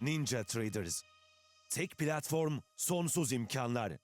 Ninja Traders. Tek platform, sonsuz imkanlar.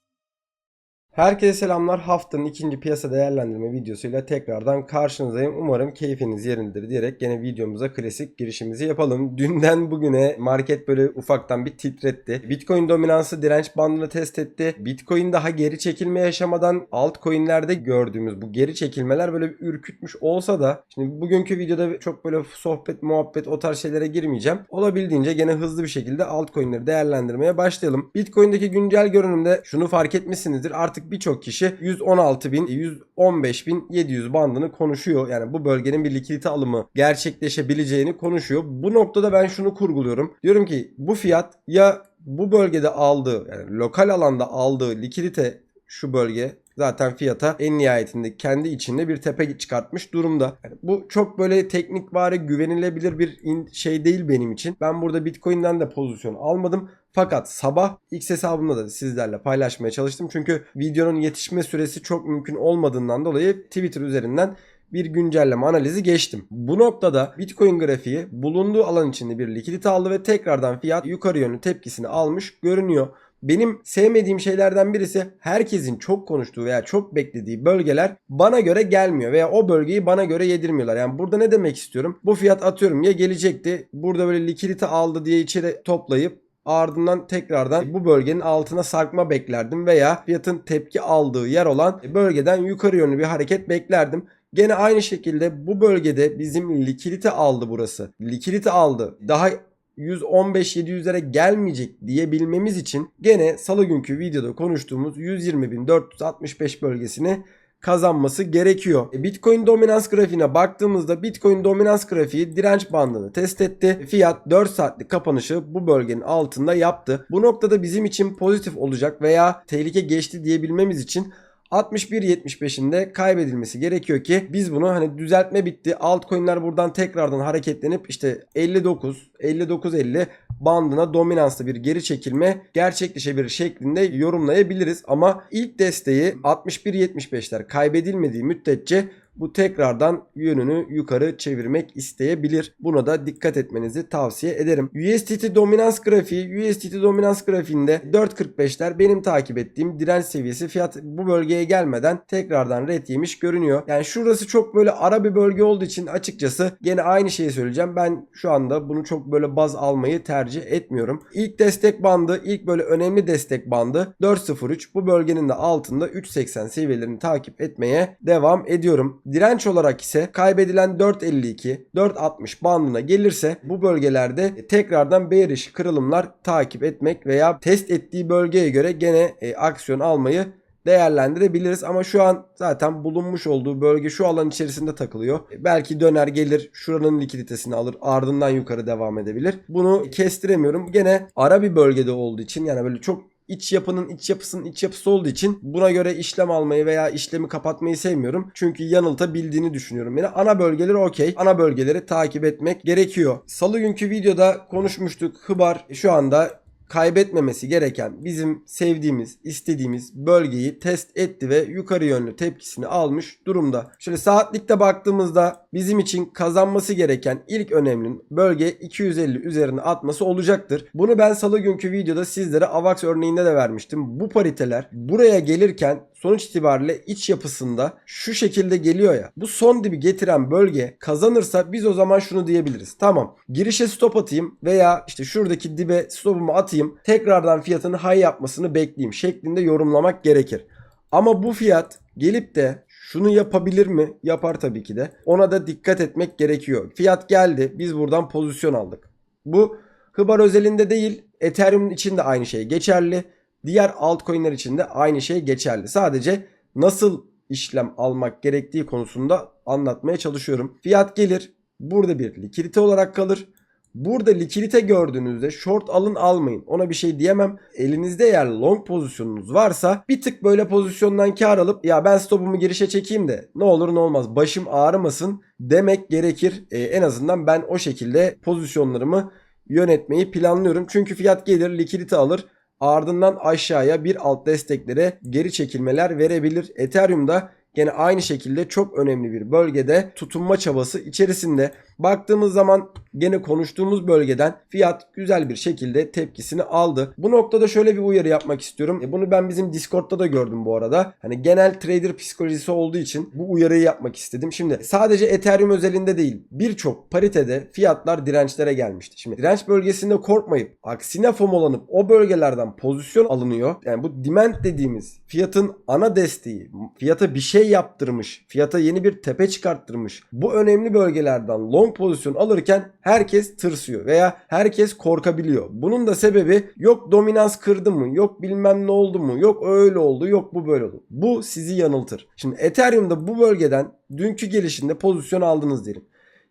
Herkese selamlar. Haftanın ikinci piyasa değerlendirme videosuyla tekrardan karşınızdayım. Umarım keyfiniz yerindedir diyerek gene videomuza klasik girişimizi yapalım. Dünden bugüne market böyle ufaktan bir titretti. Bitcoin dominansı direnç bandını test etti. Bitcoin daha geri çekilme yaşamadan altcoin'lerde gördüğümüz bu geri çekilmeler böyle bir ürkütmüş olsa da şimdi bugünkü videoda çok böyle sohbet muhabbet o tarz şeylere girmeyeceğim. Olabildiğince gene hızlı bir şekilde altcoin'leri değerlendirmeye başlayalım. Bitcoin'deki güncel görünümde şunu fark etmişsinizdir. Artık birçok kişi 116 bin, 115 bin 700 bandını konuşuyor. Yani bu bölgenin bir likidite alımı gerçekleşebileceğini konuşuyor. Bu noktada ben şunu kurguluyorum. Diyorum ki bu fiyat ya bu bölgede aldığı yani lokal alanda aldığı likidite şu bölge zaten fiyata en nihayetinde kendi içinde bir tepe çıkartmış durumda. Yani bu çok böyle teknik bari güvenilebilir bir şey değil benim için. Ben burada Bitcoin'den de pozisyon almadım. Fakat sabah X hesabımda da sizlerle paylaşmaya çalıştım. Çünkü videonun yetişme süresi çok mümkün olmadığından dolayı Twitter üzerinden bir güncelleme analizi geçtim. Bu noktada Bitcoin grafiği bulunduğu alan içinde bir likidite aldı ve tekrardan fiyat yukarı yönlü tepkisini almış görünüyor. Benim sevmediğim şeylerden birisi herkesin çok konuştuğu veya çok beklediği bölgeler bana göre gelmiyor veya o bölgeyi bana göre yedirmiyorlar. Yani burada ne demek istiyorum? Bu fiyat atıyorum ya gelecekti burada böyle likidite aldı diye içeri toplayıp ardından tekrardan bu bölgenin altına sarkma beklerdim veya fiyatın tepki aldığı yer olan bölgeden yukarı yönlü bir hareket beklerdim. Gene aynı şekilde bu bölgede bizim likidite aldı burası. Likidite aldı. Daha 115-700'lere gelmeyecek diyebilmemiz için gene salı günkü videoda konuştuğumuz 120.465 bölgesini kazanması gerekiyor. E, Bitcoin dominans grafiğine baktığımızda Bitcoin dominans grafiği direnç bandını test etti. Fiyat 4 saatlik kapanışı bu bölgenin altında yaptı. Bu noktada bizim için pozitif olacak veya tehlike geçti diyebilmemiz için 61.75'inde kaybedilmesi gerekiyor ki biz bunu hani düzeltme bitti. Altcoin'ler buradan tekrardan hareketlenip işte 59 59.50 bandına dominanslı bir geri çekilme gerçekleşebilir şeklinde yorumlayabiliriz. Ama ilk desteği 61.75'ler kaybedilmediği müddetçe bu tekrardan yönünü yukarı çevirmek isteyebilir. Buna da dikkat etmenizi tavsiye ederim. USDT dominans grafiği USDT dominans grafiğinde 4.45'ler benim takip ettiğim direnç seviyesi fiyat bu bölgeye gelmeden tekrardan red yemiş görünüyor. Yani şurası çok böyle ara bir bölge olduğu için açıkçası gene aynı şeyi söyleyeceğim. Ben şu anda bunu çok böyle baz almayı tercih etmiyorum. İlk destek bandı, ilk böyle önemli destek bandı 4.03. Bu bölgenin de altında 3.80 seviyelerini takip etmeye devam ediyorum. Direnç olarak ise kaybedilen 4.52, 4.60 bandına gelirse bu bölgelerde tekrardan bearish kırılımlar takip etmek veya test ettiği bölgeye göre gene e, aksiyon almayı değerlendirebiliriz ama şu an zaten bulunmuş olduğu bölge şu alan içerisinde takılıyor. E, Belki döner gelir şuranın likiditesini alır ardından yukarı devam edebilir. Bunu kestiremiyorum. Gene ara bir bölgede olduğu için yani böyle çok iç yapının iç yapısının iç yapısı olduğu için buna göre işlem almayı veya işlemi kapatmayı sevmiyorum. Çünkü yanıltabildiğini düşünüyorum. Yani ana bölgeleri okey. Ana bölgeleri takip etmek gerekiyor. Salı günkü videoda konuşmuştuk. Hıbar şu anda kaybetmemesi gereken bizim sevdiğimiz, istediğimiz bölgeyi test etti ve yukarı yönlü tepkisini almış durumda. Şöyle saatlikte baktığımızda bizim için kazanması gereken ilk önemli bölge 250 üzerine atması olacaktır. Bunu ben salı günkü videoda sizlere AVAX örneğinde de vermiştim. Bu pariteler buraya gelirken sonuç itibariyle iç yapısında şu şekilde geliyor ya. Bu son dibi getiren bölge kazanırsa biz o zaman şunu diyebiliriz. Tamam girişe stop atayım veya işte şuradaki dibe stopumu atayım. Tekrardan fiyatın high yapmasını bekleyeyim şeklinde yorumlamak gerekir. Ama bu fiyat gelip de şunu yapabilir mi? Yapar tabii ki de. Ona da dikkat etmek gerekiyor. Fiyat geldi. Biz buradan pozisyon aldık. Bu Hıbar özelinde değil. Ethereum için de aynı şey geçerli. Diğer altcoin'ler için de aynı şey geçerli. Sadece nasıl işlem almak gerektiği konusunda anlatmaya çalışıyorum. Fiyat gelir. Burada bir likidite olarak kalır. Burada likidite gördüğünüzde short alın almayın. Ona bir şey diyemem. Elinizde eğer long pozisyonunuz varsa bir tık böyle pozisyondan kar alıp ya ben stopumu girişe çekeyim de ne olur ne olmaz başım ağrımasın demek gerekir. Ee, en azından ben o şekilde pozisyonlarımı yönetmeyi planlıyorum. Çünkü fiyat gelir likidite alır. Ardından aşağıya bir alt desteklere geri çekilmeler verebilir. Ethereum'da gene aynı şekilde çok önemli bir bölgede tutunma çabası içerisinde. Baktığımız zaman gene konuştuğumuz bölgeden fiyat güzel bir şekilde tepkisini aldı. Bu noktada şöyle bir uyarı yapmak istiyorum. E bunu ben bizim Discord'da da gördüm bu arada. Hani genel trader psikolojisi olduğu için bu uyarıyı yapmak istedim. Şimdi sadece Ethereum özelinde değil birçok paritede fiyatlar dirençlere gelmişti. Şimdi direnç bölgesinde korkmayıp aksine FOMOlanıp o bölgelerden pozisyon alınıyor. Yani bu demand dediğimiz fiyatın ana desteği, fiyata bir şey yaptırmış, fiyata yeni bir tepe çıkarttırmış. Bu önemli bölgelerden long pozisyon alırken herkes tırsıyor veya herkes korkabiliyor. Bunun da sebebi yok dominans kırdı mı, yok bilmem ne oldu mu, yok öyle oldu, yok bu böyle oldu. Bu sizi yanıltır. Şimdi Ethereum'da bu bölgeden dünkü gelişinde pozisyon aldınız diyelim.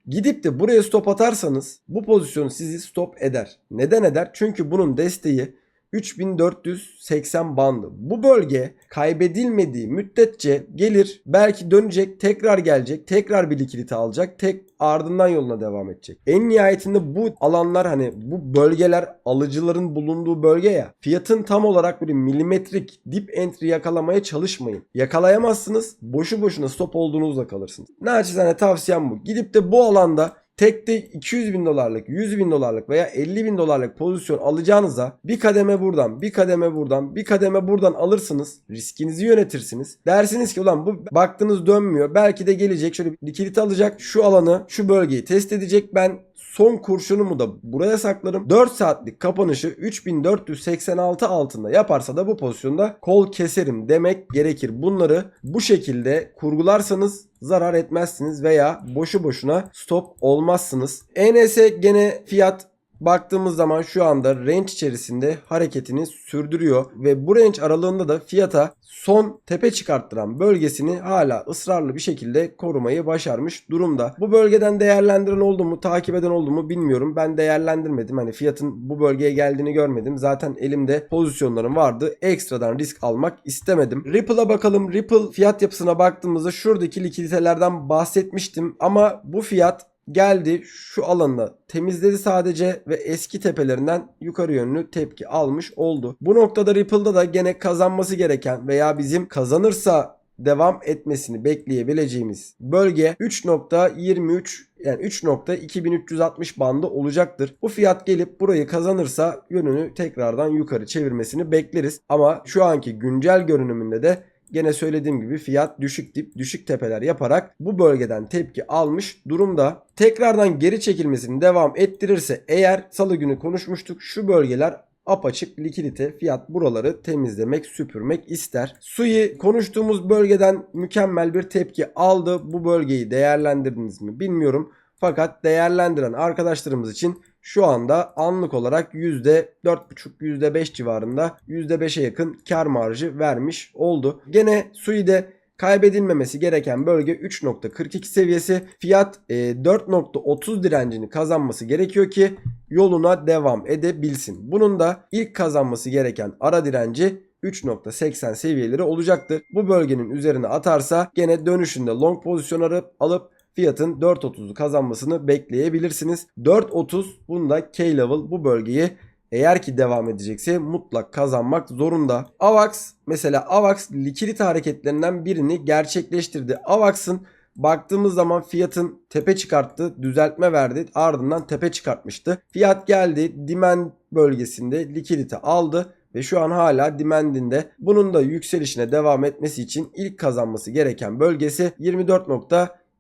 Gidip de buraya stop atarsanız bu pozisyon sizi stop eder. Neden eder? Çünkü bunun desteği 3480 bandı. Bu bölge kaybedilmediği müddetçe gelir belki dönecek tekrar gelecek tekrar bir likidite alacak tek ardından yoluna devam edecek. En nihayetinde bu alanlar hani bu bölgeler alıcıların bulunduğu bölge ya fiyatın tam olarak böyle milimetrik dip entry yakalamaya çalışmayın. Yakalayamazsınız boşu boşuna stop olduğunuzda kalırsınız. Naçizane tavsiyem bu. Gidip de bu alanda tekte 200 bin dolarlık, 100 bin dolarlık veya 50 bin dolarlık pozisyon alacağınıza bir kademe buradan, bir kademe buradan, bir kademe buradan alırsınız. Riskinizi yönetirsiniz. Dersiniz ki ulan bu baktınız dönmüyor. Belki de gelecek şöyle likidite alacak. Şu alanı, şu bölgeyi test edecek. Ben son kurşunumu da buraya saklarım. 4 saatlik kapanışı 3486 altında yaparsa da bu pozisyonda kol keserim demek gerekir. Bunları bu şekilde kurgularsanız zarar etmezsiniz veya boşu boşuna stop olmazsınız. ENS gene fiyat baktığımız zaman şu anda range içerisinde hareketini sürdürüyor ve bu range aralığında da fiyata son tepe çıkarttıran bölgesini hala ısrarlı bir şekilde korumayı başarmış durumda. Bu bölgeden değerlendiren oldu mu, takip eden oldu mu bilmiyorum. Ben değerlendirmedim. Hani fiyatın bu bölgeye geldiğini görmedim. Zaten elimde pozisyonlarım vardı. Ekstradan risk almak istemedim. Ripple'a bakalım. Ripple fiyat yapısına baktığımızda şuradaki likiditelerden bahsetmiştim ama bu fiyat geldi şu alanı temizledi sadece ve eski tepelerinden yukarı yönlü tepki almış oldu. Bu noktada Ripple'da da gene kazanması gereken veya bizim kazanırsa devam etmesini bekleyebileceğimiz bölge 3.23 yani 3.2360 bandı olacaktır. Bu fiyat gelip burayı kazanırsa yönünü tekrardan yukarı çevirmesini bekleriz. Ama şu anki güncel görünümünde de Gene söylediğim gibi fiyat düşük dip düşük tepeler yaparak bu bölgeden tepki almış durumda. Tekrardan geri çekilmesini devam ettirirse eğer salı günü konuşmuştuk şu bölgeler apaçık likidite fiyat buraları temizlemek süpürmek ister. Sui konuştuğumuz bölgeden mükemmel bir tepki aldı. Bu bölgeyi değerlendirdiniz mi bilmiyorum. Fakat değerlendiren arkadaşlarımız için şu anda anlık olarak %4,5 %5 civarında %5'e yakın kar marjı vermiş oldu. Gene Sui'de kaybedilmemesi gereken bölge 3.42 seviyesi. Fiyat 4.30 direncini kazanması gerekiyor ki yoluna devam edebilsin. Bunun da ilk kazanması gereken ara direnci 3.80 seviyeleri olacaktır. Bu bölgenin üzerine atarsa gene dönüşünde long pozisyon alıp fiyatın 4.30'u kazanmasını bekleyebilirsiniz. 4.30 bunda K-level bu bölgeyi eğer ki devam edecekse mutlak kazanmak zorunda. AVAX mesela AVAX likidite hareketlerinden birini gerçekleştirdi. AVAX'ın baktığımız zaman fiyatın tepe çıkarttı, düzeltme verdi. Ardından tepe çıkartmıştı. Fiyat geldi, demand bölgesinde likidite aldı ve şu an hala demandinde. Bunun da yükselişine devam etmesi için ilk kazanması gereken bölgesi 24.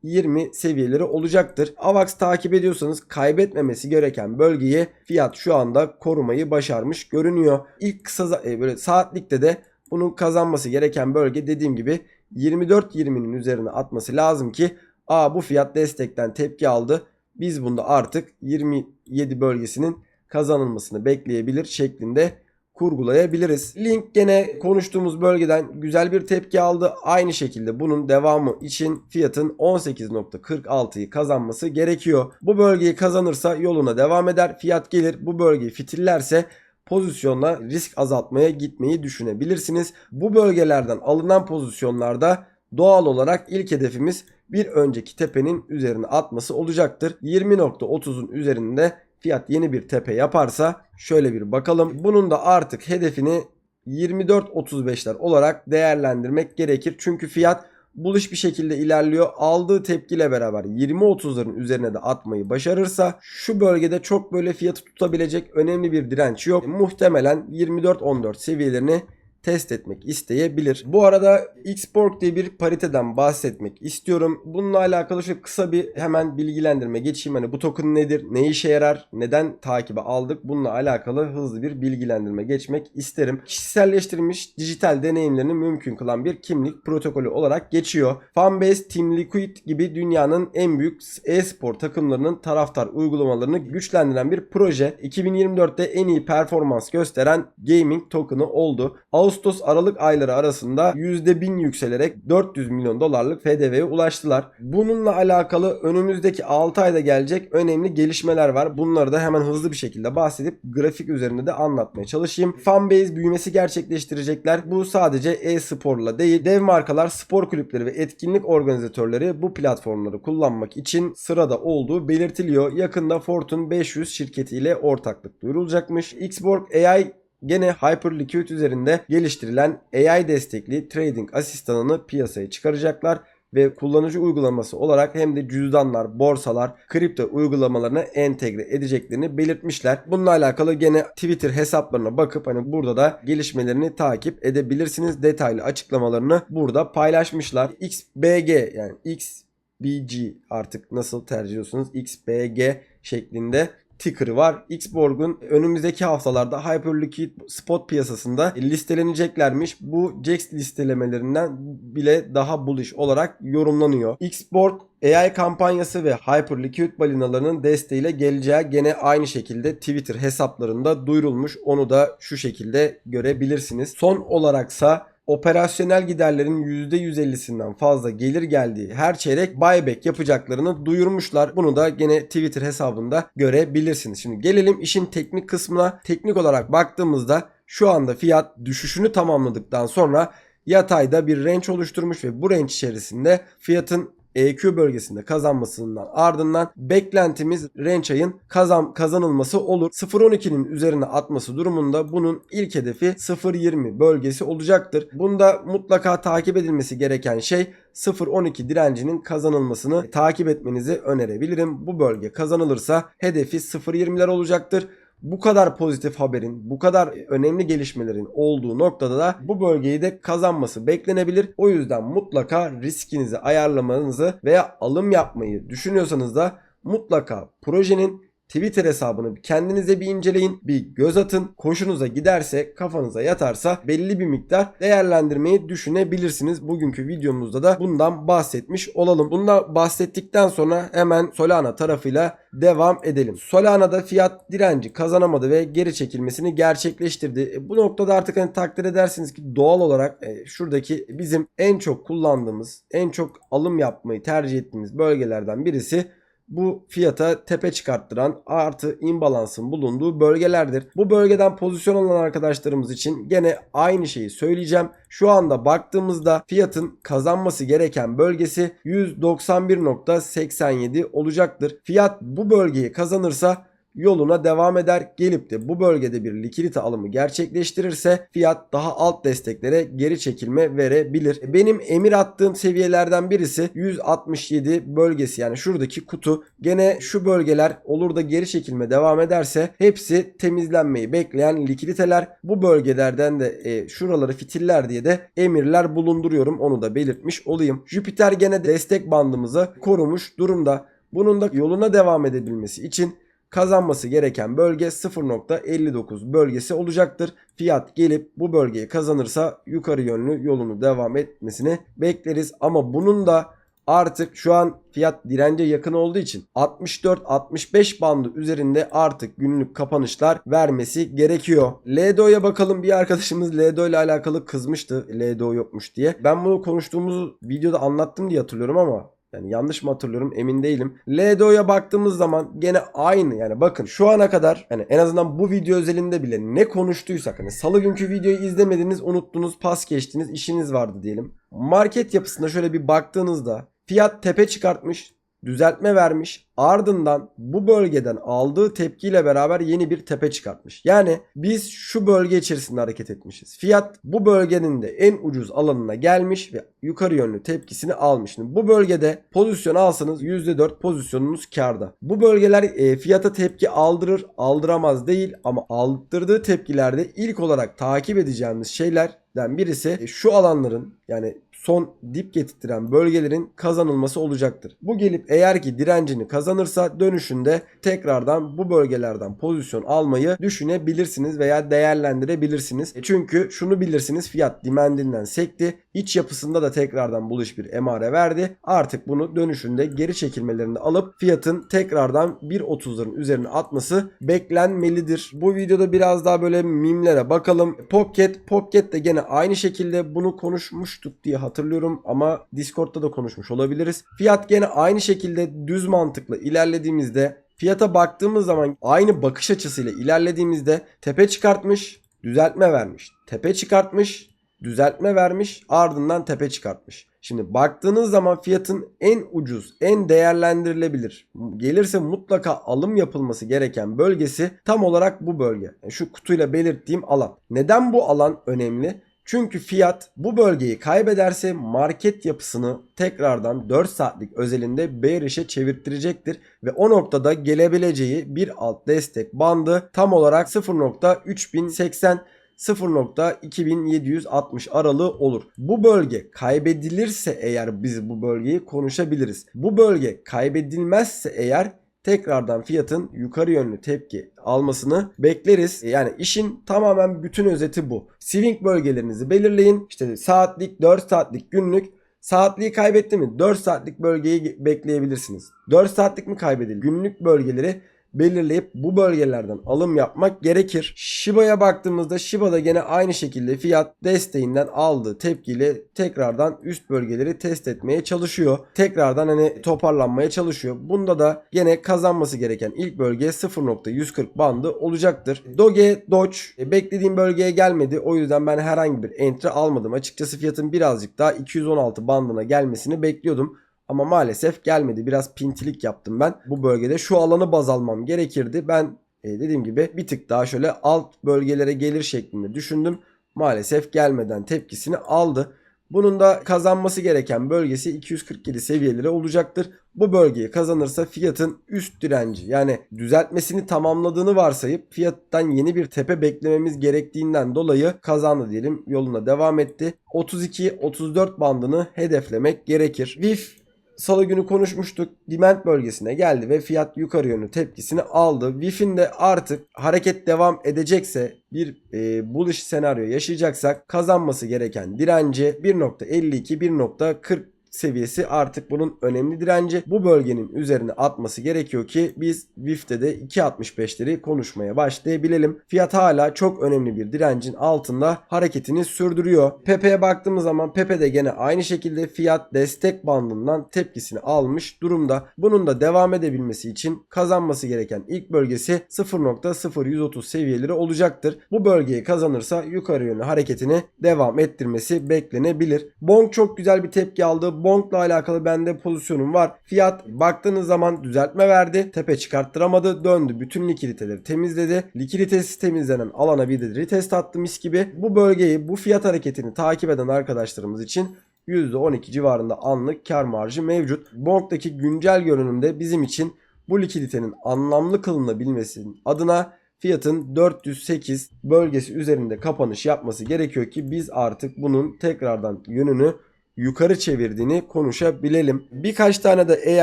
20 seviyeleri olacaktır. AVAX takip ediyorsanız kaybetmemesi gereken bölgeyi fiyat şu anda korumayı başarmış görünüyor. İlk kısa e, böyle saatlikte de bunun kazanması gereken bölge dediğim gibi 24-20'nin üzerine atması lazım ki Aa bu fiyat destekten tepki aldı. Biz bunda artık 27 bölgesinin kazanılmasını bekleyebilir şeklinde kurgulayabiliriz. Link gene konuştuğumuz bölgeden güzel bir tepki aldı. Aynı şekilde bunun devamı için fiyatın 18.46'yı kazanması gerekiyor. Bu bölgeyi kazanırsa yoluna devam eder. Fiyat gelir bu bölgeyi fitillerse pozisyonla risk azaltmaya gitmeyi düşünebilirsiniz. Bu bölgelerden alınan pozisyonlarda doğal olarak ilk hedefimiz bir önceki tepenin üzerine atması olacaktır. 20.30'un üzerinde fiyat yeni bir tepe yaparsa şöyle bir bakalım. Bunun da artık hedefini 24.35'ler olarak değerlendirmek gerekir. Çünkü fiyat bullish bir şekilde ilerliyor. Aldığı tepkiyle beraber 20-30'ların üzerine de atmayı başarırsa şu bölgede çok böyle fiyatı tutabilecek önemli bir direnç yok. Muhtemelen 24-14 seviyelerini test etmek isteyebilir. Bu arada Xborg diye bir pariteden bahsetmek istiyorum. Bununla alakalı şu kısa bir hemen bilgilendirme geçeyim. Hani bu token nedir? Ne işe yarar? Neden takibe aldık? Bununla alakalı hızlı bir bilgilendirme geçmek isterim. Kişiselleştirilmiş dijital deneyimlerini mümkün kılan bir kimlik protokolü olarak geçiyor. Fanbase, Team Liquid gibi dünyanın en büyük e-spor takımlarının taraftar uygulamalarını güçlendiren bir proje. 2024'te en iyi performans gösteren gaming token'ı oldu. Ağustos-Aralık ayları arasında %1000 yükselerek 400 milyon dolarlık FDV'ye ulaştılar. Bununla alakalı önümüzdeki 6 ayda gelecek önemli gelişmeler var. Bunları da hemen hızlı bir şekilde bahsedip grafik üzerinde de anlatmaya çalışayım. Fanbase büyümesi gerçekleştirecekler. Bu sadece e-sporla değil, dev markalar, spor kulüpleri ve etkinlik organizatörleri bu platformları kullanmak için sırada olduğu belirtiliyor. Yakında Fortune 500 şirketiyle ortaklık duyurulacakmış. Xborg AI Gene Hyperliquid üzerinde geliştirilen AI destekli trading asistanını piyasaya çıkaracaklar ve kullanıcı uygulaması olarak hem de cüzdanlar, borsalar, kripto uygulamalarına entegre edeceklerini belirtmişler. Bununla alakalı gene Twitter hesaplarına bakıp hani burada da gelişmelerini takip edebilirsiniz. Detaylı açıklamalarını burada paylaşmışlar. XBG yani XBG artık nasıl tercih ediyorsunuz? XBG şeklinde ticker'ı var. Xborg'un önümüzdeki haftalarda Hyperliquid spot piyasasında listeleneceklermiş. Bu JAX listelemelerinden bile daha bullish olarak yorumlanıyor. Xborg AI kampanyası ve Hyperliquid balinalarının desteğiyle geleceği gene aynı şekilde Twitter hesaplarında duyurulmuş. Onu da şu şekilde görebilirsiniz. Son olaraksa operasyonel giderlerin %150'sinden fazla gelir geldiği her çeyrek buyback yapacaklarını duyurmuşlar. Bunu da gene Twitter hesabında görebilirsiniz. Şimdi gelelim işin teknik kısmına. Teknik olarak baktığımızda şu anda fiyat düşüşünü tamamladıktan sonra yatayda bir range oluşturmuş ve bu range içerisinde fiyatın EQ bölgesinde kazanmasından ardından beklentimiz Rençay'ın kazan kazanılması olur. 0.12'nin üzerine atması durumunda bunun ilk hedefi 0.20 bölgesi olacaktır. Bunda mutlaka takip edilmesi gereken şey 0.12 direncinin kazanılmasını takip etmenizi önerebilirim. Bu bölge kazanılırsa hedefi 0.20'ler olacaktır bu kadar pozitif haberin, bu kadar önemli gelişmelerin olduğu noktada da bu bölgeyi de kazanması beklenebilir. O yüzden mutlaka riskinizi ayarlamanızı veya alım yapmayı düşünüyorsanız da mutlaka projenin Twitter hesabını kendinize bir inceleyin, bir göz atın. Hoşunuza giderse, kafanıza yatarsa belli bir miktar değerlendirmeyi düşünebilirsiniz. Bugünkü videomuzda da bundan bahsetmiş olalım. Bundan bahsettikten sonra hemen Solana tarafıyla devam edelim. Solana'da fiyat direnci kazanamadı ve geri çekilmesini gerçekleştirdi. E, bu noktada artık hani takdir edersiniz ki doğal olarak e, şuradaki bizim en çok kullandığımız, en çok alım yapmayı tercih ettiğimiz bölgelerden birisi bu fiyata tepe çıkarttıran artı imbalansın bulunduğu bölgelerdir. Bu bölgeden pozisyon alan arkadaşlarımız için gene aynı şeyi söyleyeceğim. Şu anda baktığımızda fiyatın kazanması gereken bölgesi 191.87 olacaktır. Fiyat bu bölgeyi kazanırsa yoluna devam eder. Gelip de bu bölgede bir likidite alımı gerçekleştirirse fiyat daha alt desteklere geri çekilme verebilir. Benim emir attığım seviyelerden birisi 167 bölgesi yani şuradaki kutu. Gene şu bölgeler olur da geri çekilme devam ederse hepsi temizlenmeyi bekleyen likiditeler. Bu bölgelerden de e, şuraları fitiller diye de emirler bulunduruyorum. Onu da belirtmiş olayım. Jüpiter gene destek bandımızı korumuş durumda. Bunun da yoluna devam edebilmesi için kazanması gereken bölge 0.59 bölgesi olacaktır. Fiyat gelip bu bölgeyi kazanırsa yukarı yönlü yolunu devam etmesini bekleriz. Ama bunun da artık şu an fiyat dirence yakın olduğu için 64-65 bandı üzerinde artık günlük kapanışlar vermesi gerekiyor. LDO'ya bakalım bir arkadaşımız LDO ile alakalı kızmıştı LDO yokmuş diye. Ben bunu konuştuğumuz videoda anlattım diye hatırlıyorum ama yani yanlış mı hatırlıyorum emin değilim. LDO'ya baktığımız zaman gene aynı yani bakın şu ana kadar hani en azından bu video özelinde bile ne konuştuysak hani salı günkü videoyu izlemediniz unuttunuz pas geçtiniz işiniz vardı diyelim. Market yapısında şöyle bir baktığınızda fiyat tepe çıkartmış düzeltme vermiş. Ardından bu bölgeden aldığı tepkiyle beraber yeni bir tepe çıkartmış. Yani biz şu bölge içerisinde hareket etmişiz. Fiyat bu bölgenin de en ucuz alanına gelmiş ve yukarı yönlü tepkisini almış. Şimdi bu bölgede pozisyon alsanız %4 pozisyonunuz karda. Bu bölgeler e, fiyata tepki aldırır, aldıramaz değil ama aldırdığı tepkilerde ilk olarak takip edeceğimiz şeylerden birisi e, şu alanların yani son dip getirtiren bölgelerin kazanılması olacaktır. Bu gelip eğer ki direncini kazanırsa dönüşünde tekrardan bu bölgelerden pozisyon almayı düşünebilirsiniz veya değerlendirebilirsiniz. E Çünkü şunu bilirsiniz fiyat dimendinden sekti. İç yapısında da tekrardan buluş bir emare verdi. Artık bunu dönüşünde geri çekilmelerini alıp fiyatın tekrardan 1.30'ların üzerine atması beklenmelidir. Bu videoda biraz daha böyle mimlere bakalım. Pocket, Pocket de gene aynı şekilde bunu konuşmuştuk diye hatırlıyorum ama Discord'da da konuşmuş olabiliriz. Fiyat gene aynı şekilde düz mantıklı ilerlediğimizde fiyata baktığımız zaman aynı bakış açısıyla ilerlediğimizde tepe çıkartmış, düzeltme vermiş. Tepe çıkartmış, düzeltme vermiş, ardından tepe çıkartmış. Şimdi baktığınız zaman fiyatın en ucuz, en değerlendirilebilir, gelirse mutlaka alım yapılması gereken bölgesi tam olarak bu bölge. Şu kutuyla belirttiğim alan. Neden bu alan önemli? Çünkü fiyat bu bölgeyi kaybederse market yapısını tekrardan 4 saatlik özelinde bearish'e çevirttirecektir ve o noktada gelebileceği bir alt destek bandı tam olarak 0.3080 0.2760 aralığı olur. Bu bölge kaybedilirse eğer biz bu bölgeyi konuşabiliriz. Bu bölge kaybedilmezse eğer tekrardan fiyatın yukarı yönlü tepki almasını bekleriz. Yani işin tamamen bütün özeti bu. Swing bölgelerinizi belirleyin. İşte saatlik, 4 saatlik, günlük Saatliği kaybetti mi? 4 saatlik bölgeyi bekleyebilirsiniz. 4 saatlik mi kaybedildi? Günlük bölgeleri belirleyip bu bölgelerden alım yapmak gerekir. Shiba'ya baktığımızda Shiba'da gene aynı şekilde fiyat desteğinden aldığı tepkiyle tekrardan üst bölgeleri test etmeye çalışıyor. Tekrardan hani toparlanmaya çalışıyor. Bunda da gene kazanması gereken ilk bölge 0.140 bandı olacaktır. Doge, Doge e, beklediğim bölgeye gelmedi. O yüzden ben herhangi bir entry almadım. Açıkçası fiyatın birazcık daha 216 bandına gelmesini bekliyordum. Ama maalesef gelmedi. Biraz pintilik yaptım ben. Bu bölgede şu alanı baz almam gerekirdi. Ben e, dediğim gibi bir tık daha şöyle alt bölgelere gelir şeklinde düşündüm. Maalesef gelmeden tepkisini aldı. Bunun da kazanması gereken bölgesi 247 seviyeleri olacaktır. Bu bölgeyi kazanırsa fiyatın üst direnci yani düzeltmesini tamamladığını varsayıp fiyattan yeni bir tepe beklememiz gerektiğinden dolayı kazandı diyelim yoluna devam etti. 32-34 bandını hedeflemek gerekir. VIF Salı günü konuşmuştuk. Demand bölgesine geldi ve fiyat yukarı yönlü tepkisini aldı. Wi-Fi'nin de artık hareket devam edecekse bir e, bullish senaryo yaşayacaksak kazanması gereken direnci 1.52 1.40 seviyesi artık bunun önemli direnci. Bu bölgenin üzerine atması gerekiyor ki biz WIF'te de 2.65'leri konuşmaya başlayabilelim. Fiyat hala çok önemli bir direncin altında hareketini sürdürüyor. Pepe'ye baktığımız zaman Pepe de gene aynı şekilde fiyat destek bandından tepkisini almış durumda. Bunun da devam edebilmesi için kazanması gereken ilk bölgesi 0.0130 seviyeleri olacaktır. Bu bölgeyi kazanırsa yukarı yönlü hareketini devam ettirmesi beklenebilir. Bonk çok güzel bir tepki aldı. Bonk'la alakalı bende pozisyonum var. Fiyat baktığınız zaman düzeltme verdi. Tepe çıkarttıramadı. Döndü. Bütün likiditeleri temizledi. Likiditesi temizlenen alana bir de retest attı mis gibi. Bu bölgeyi bu fiyat hareketini takip eden arkadaşlarımız için %12 civarında anlık kar marjı mevcut. Bonk'taki güncel görünümde bizim için bu likiditenin anlamlı kılınabilmesinin adına fiyatın 408 bölgesi üzerinde kapanış yapması gerekiyor ki biz artık bunun tekrardan yönünü yukarı çevirdiğini konuşabilelim. Birkaç tane de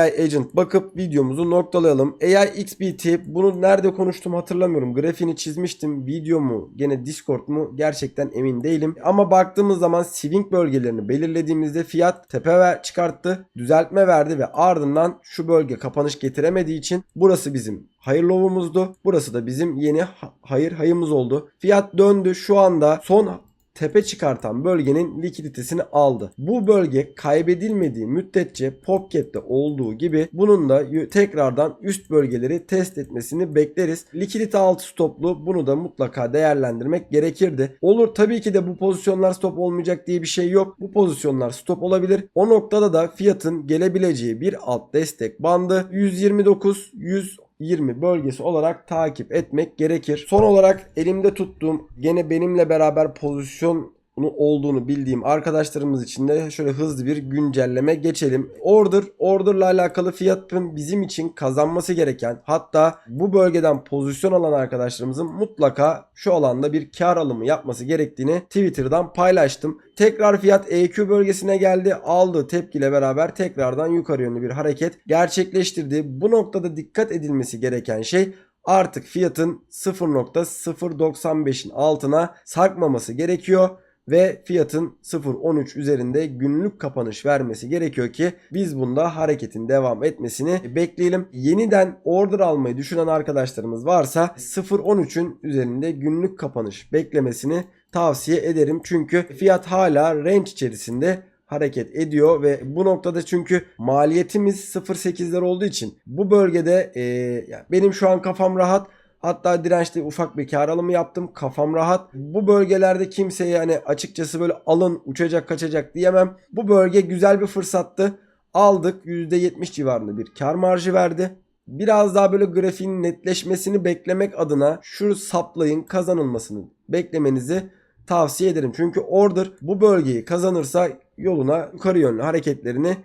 AI agent bakıp videomuzu noktalayalım. AI XBT bunu nerede konuştum hatırlamıyorum. Grafiğini çizmiştim. Video mu gene Discord mu gerçekten emin değilim. Ama baktığımız zaman swing bölgelerini belirlediğimizde fiyat tepe ver çıkarttı. Düzeltme verdi ve ardından şu bölge kapanış getiremediği için burası bizim hayır lovumuzdu. Burası da bizim yeni ha- hayır hayımız oldu. Fiyat döndü. Şu anda son tepe çıkartan bölgenin likiditesini aldı. Bu bölge kaybedilmediği müddetçe Popcat'te olduğu gibi bunun da tekrardan üst bölgeleri test etmesini bekleriz. Likidite altı stoplu bunu da mutlaka değerlendirmek gerekirdi. Olur tabii ki de bu pozisyonlar stop olmayacak diye bir şey yok. Bu pozisyonlar stop olabilir. O noktada da fiyatın gelebileceği bir alt destek bandı 129 100 20 bölgesi olarak takip etmek gerekir. Son olarak elimde tuttuğum gene benimle beraber pozisyon olduğunu bildiğim arkadaşlarımız için de şöyle hızlı bir güncelleme geçelim. Order, orderla alakalı fiyatın bizim için kazanması gereken hatta bu bölgeden pozisyon alan arkadaşlarımızın mutlaka şu alanda bir kar alımı yapması gerektiğini Twitter'dan paylaştım. Tekrar fiyat EQ bölgesine geldi. Aldığı tepkiyle beraber tekrardan yukarı yönlü bir hareket gerçekleştirdi. Bu noktada dikkat edilmesi gereken şey artık fiyatın 0.095'in altına sarkmaması gerekiyor ve fiyatın 0.13 üzerinde günlük kapanış vermesi gerekiyor ki biz bunda hareketin devam etmesini bekleyelim. Yeniden order almayı düşünen arkadaşlarımız varsa 0.13'ün üzerinde günlük kapanış beklemesini tavsiye ederim. Çünkü fiyat hala range içerisinde hareket ediyor ve bu noktada çünkü maliyetimiz 0.8'ler olduğu için bu bölgede e, benim şu an kafam rahat. Hatta dirençte ufak bir kar alımı yaptım. Kafam rahat. Bu bölgelerde kimseye hani açıkçası böyle alın uçacak kaçacak diyemem. Bu bölge güzel bir fırsattı. Aldık %70 civarında bir kar marjı verdi. Biraz daha böyle grafiğin netleşmesini beklemek adına şu saplayın kazanılmasını beklemenizi tavsiye ederim. Çünkü order bu bölgeyi kazanırsa yoluna yukarı yönlü hareketlerini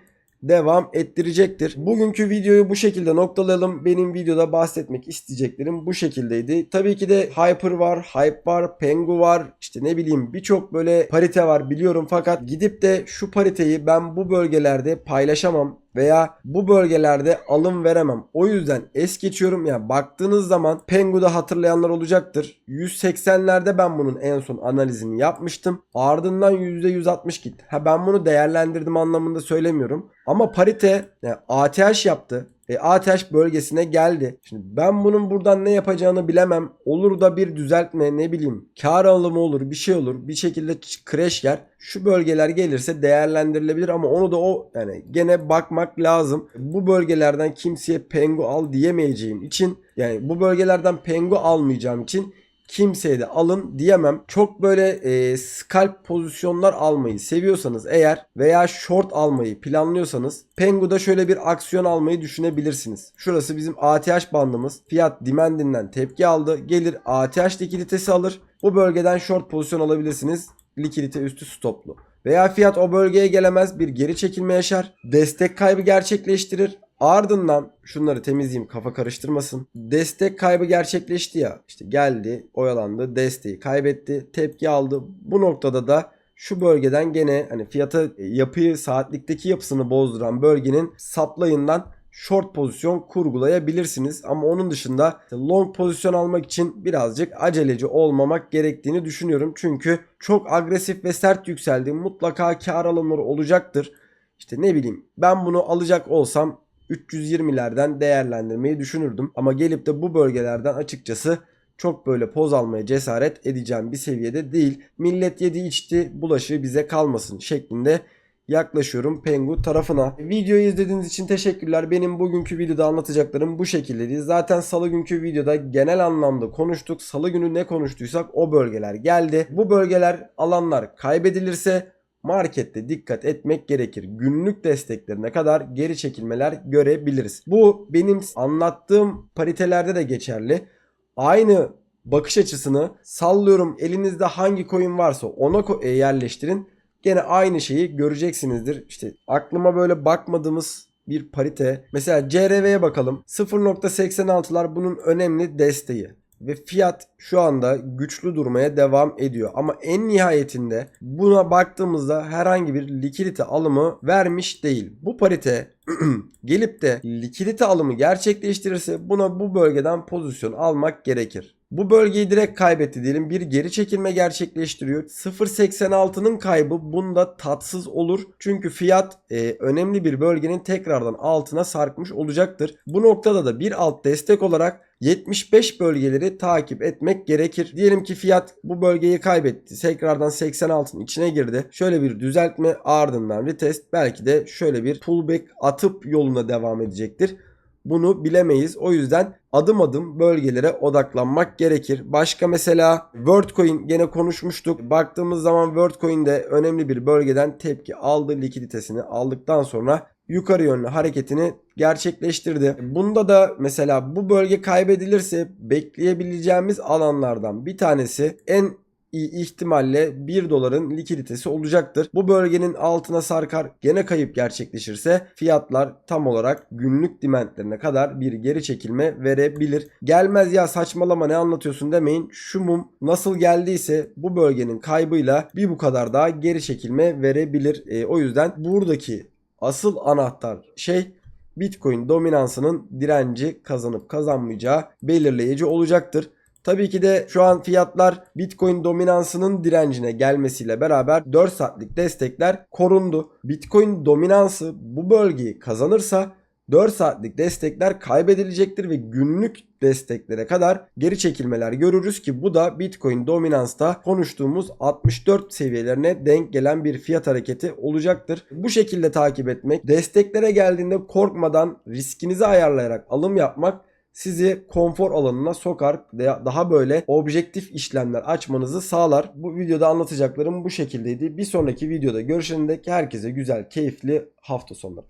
devam ettirecektir. Bugünkü videoyu bu şekilde noktalayalım. Benim videoda bahsetmek isteyeceklerim bu şekildeydi. Tabii ki de Hyper var, Hype var, Pengu var. İşte ne bileyim birçok böyle parite var biliyorum fakat gidip de şu pariteyi ben bu bölgelerde paylaşamam veya bu bölgelerde alım veremem. O yüzden es geçiyorum. Yani baktığınız zaman Pengu'da hatırlayanlar olacaktır. 180'lerde ben bunun en son analizini yapmıştım. Ardından %160 gitti. Ha ben bunu değerlendirdim anlamında söylemiyorum. Ama parite yani ATH yaptı. E, ATH bölgesine geldi. Şimdi ben bunun buradan ne yapacağını bilemem. Olur da bir düzeltme ne bileyim. Kar alımı olur bir şey olur. Bir şekilde crash yer. Şu bölgeler gelirse değerlendirilebilir ama onu da o yani gene bakmak lazım. Bu bölgelerden kimseye pengu al diyemeyeceğim için yani bu bölgelerden pengu almayacağım için kimseye de alın diyemem. Çok böyle e, scalp pozisyonlar almayı seviyorsanız eğer veya short almayı planlıyorsanız Pengu'da şöyle bir aksiyon almayı düşünebilirsiniz. Şurası bizim ATH bandımız. Fiyat demandinden tepki aldı. Gelir ATH likiditesi alır. Bu bölgeden short pozisyon alabilirsiniz. Likidite üstü stoplu. Veya fiyat o bölgeye gelemez bir geri çekilme yaşar. Destek kaybı gerçekleştirir. Ardından şunları temizleyeyim kafa karıştırmasın. Destek kaybı gerçekleşti ya. İşte geldi, oyalandı, desteği kaybetti, tepki aldı. Bu noktada da şu bölgeden gene hani fiyatı yapıyı saatlikteki yapısını bozduran bölgenin saplayından short pozisyon kurgulayabilirsiniz. Ama onun dışında long pozisyon almak için birazcık aceleci olmamak gerektiğini düşünüyorum. Çünkü çok agresif ve sert yükseldi. Mutlaka kar alımları olacaktır. İşte ne bileyim ben bunu alacak olsam 320'lerden değerlendirmeyi düşünürdüm. Ama gelip de bu bölgelerden açıkçası çok böyle poz almaya cesaret edeceğim bir seviyede değil. Millet yedi içti bulaşığı bize kalmasın şeklinde yaklaşıyorum Pengu tarafına. Videoyu izlediğiniz için teşekkürler. Benim bugünkü videoda anlatacaklarım bu şekildeydi. Zaten salı günkü videoda genel anlamda konuştuk. Salı günü ne konuştuysak o bölgeler geldi. Bu bölgeler alanlar kaybedilirse markette dikkat etmek gerekir. Günlük desteklerine kadar geri çekilmeler görebiliriz. Bu benim anlattığım paritelerde de geçerli. Aynı bakış açısını sallıyorum elinizde hangi coin varsa ona e, yerleştirin. Gene aynı şeyi göreceksinizdir. İşte aklıma böyle bakmadığımız bir parite. Mesela CRV'ye bakalım. 0.86'lar bunun önemli desteği. Ve fiyat şu anda güçlü durmaya devam ediyor. Ama en nihayetinde buna baktığımızda herhangi bir likidite alımı vermiş değil. Bu parite gelip de likidite alımı gerçekleştirirse buna bu bölgeden pozisyon almak gerekir. Bu bölgeyi direkt kaybetti diyelim. Bir geri çekilme gerçekleştiriyor. 0.86'nın kaybı bunda tatsız olur. Çünkü fiyat e, önemli bir bölgenin tekrardan altına sarkmış olacaktır. Bu noktada da bir alt destek olarak 75 bölgeleri takip etmek gerekir. Diyelim ki fiyat bu bölgeyi kaybetti. Tekrardan 86'ın içine girdi. Şöyle bir düzeltme ardından retest belki de şöyle bir pullback atıp yoluna devam edecektir. Bunu bilemeyiz. O yüzden adım adım bölgelere odaklanmak gerekir. Başka mesela WorldCoin gene konuşmuştuk. Baktığımız zaman WorldCoin de önemli bir bölgeden tepki aldı. Likiditesini aldıktan sonra yukarı yönlü hareketini gerçekleştirdi. Bunda da mesela bu bölge kaybedilirse bekleyebileceğimiz alanlardan bir tanesi en ihtimalle 1 doların likiditesi olacaktır. Bu bölgenin altına sarkar gene kayıp gerçekleşirse fiyatlar tam olarak günlük dimentlerine kadar bir geri çekilme verebilir. Gelmez ya saçmalama ne anlatıyorsun demeyin. Şu mum nasıl geldiyse bu bölgenin kaybıyla bir bu kadar daha geri çekilme verebilir. E, o yüzden buradaki asıl anahtar şey Bitcoin dominansının direnci kazanıp kazanmayacağı belirleyici olacaktır. Tabii ki de şu an fiyatlar Bitcoin dominansının direncine gelmesiyle beraber 4 saatlik destekler korundu. Bitcoin dominansı bu bölgeyi kazanırsa 4 saatlik destekler kaybedilecektir ve günlük desteklere kadar geri çekilmeler görürüz ki bu da Bitcoin dominansta konuştuğumuz 64 seviyelerine denk gelen bir fiyat hareketi olacaktır. Bu şekilde takip etmek, desteklere geldiğinde korkmadan riskinizi ayarlayarak alım yapmak sizi konfor alanına sokar. Daha böyle objektif işlemler açmanızı sağlar. Bu videoda anlatacaklarım bu şekildeydi. Bir sonraki videoda görüşene dek herkese güzel, keyifli hafta sonları.